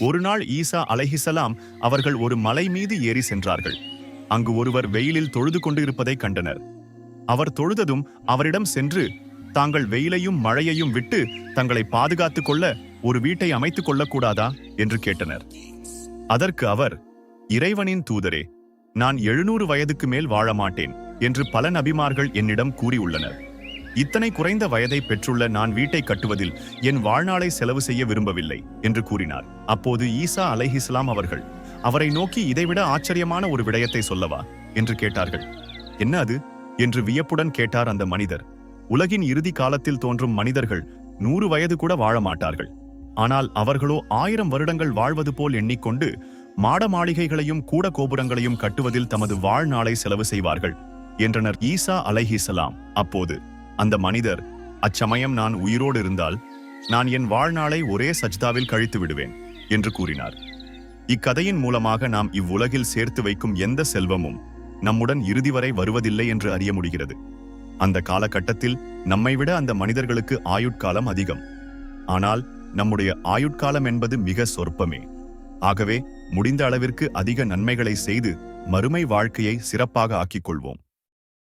ஒரு நாள் ஈசா அலைஹிசலாம் அவர்கள் ஒரு மலை மீது ஏறி சென்றார்கள். அங்கு ஒருவர் வெயிலில் தொழுது கொண்டு இருப்பதை கண்டனர். அவர் தொழுததும் அவரிடம் சென்று தாங்கள் வெயிலையும் மழையையும் விட்டு தங்களை பாதுகாத்துக் கொள்ள ஒரு வீட்டை அமைத்துக் கொள்ளக்கூடாதா? என்று கேட்டனர். அதற்கு அவர் இறைவனின் தூதரே நான் எழுநூறு வயதுக்கு மேல் வாழ மாட்டேன் என்று பல நபிமார்கள் என்னிடம் கூறியுள்ளனர். இத்தனை குறைந்த வயதை பெற்றுள்ள நான் வீட்டை கட்டுவதில் என் வாழ்நாளை செலவு செய்ய விரும்பவில்லை என்று கூறினார். அப்போது ஈசா அலைஹிஸ்லாம் அவர்கள் அவரை நோக்கி இதைவிட ஆச்சரியமான ஒரு விடயத்தை சொல்லவா? என்று கேட்டார்கள். என்ன அது? என்று வியப்புடன் கேட்டார் அந்த மனிதர். உலகின் இறுதி காலத்தில் தோன்றும் மனிதர்கள் நூறு வயது கூட வாழ மாட்டார்கள். ஆனால் அவர்களோ ஆயிரம் வருடங்கள் வாழ்வது போல் எண்ணிக்கொண்டு மாட மாளிகைகளையும் கூட கோபுரங்களையும் கட்டுவதில் தமது வாழ்நாளை செலவு செய்வார்கள் என்றனர் ஈசா அலைஹிசலாம் அப்போது அந்த மனிதர் அச்சமயம் நான் உயிரோடு இருந்தால் நான் என் வாழ்நாளை ஒரே சஜ்தாவில் கழித்து விடுவேன் என்று கூறினார். இக்கதையின் மூலமாக நாம் இவ்வுலகில் சேர்த்து வைக்கும் எந்த செல்வமும் நம்முடன் இறுதி வரை வருவதில்லை என்று அறிய முடிகிறது. அந்த காலகட்டத்தில் நம்மை விட அந்த மனிதர்களுக்கு ஆயுட்காலம் அதிகம். ஆனால் நம்முடைய ஆயுட்காலம் என்பது மிக சொற்பமே. ஆகவே முடிந்த அளவிற்கு அதிக நன்மைகளை செய்து மறுமை வாழ்க்கையை சிறப்பாக ஆக்கிக் கொள்வோம்.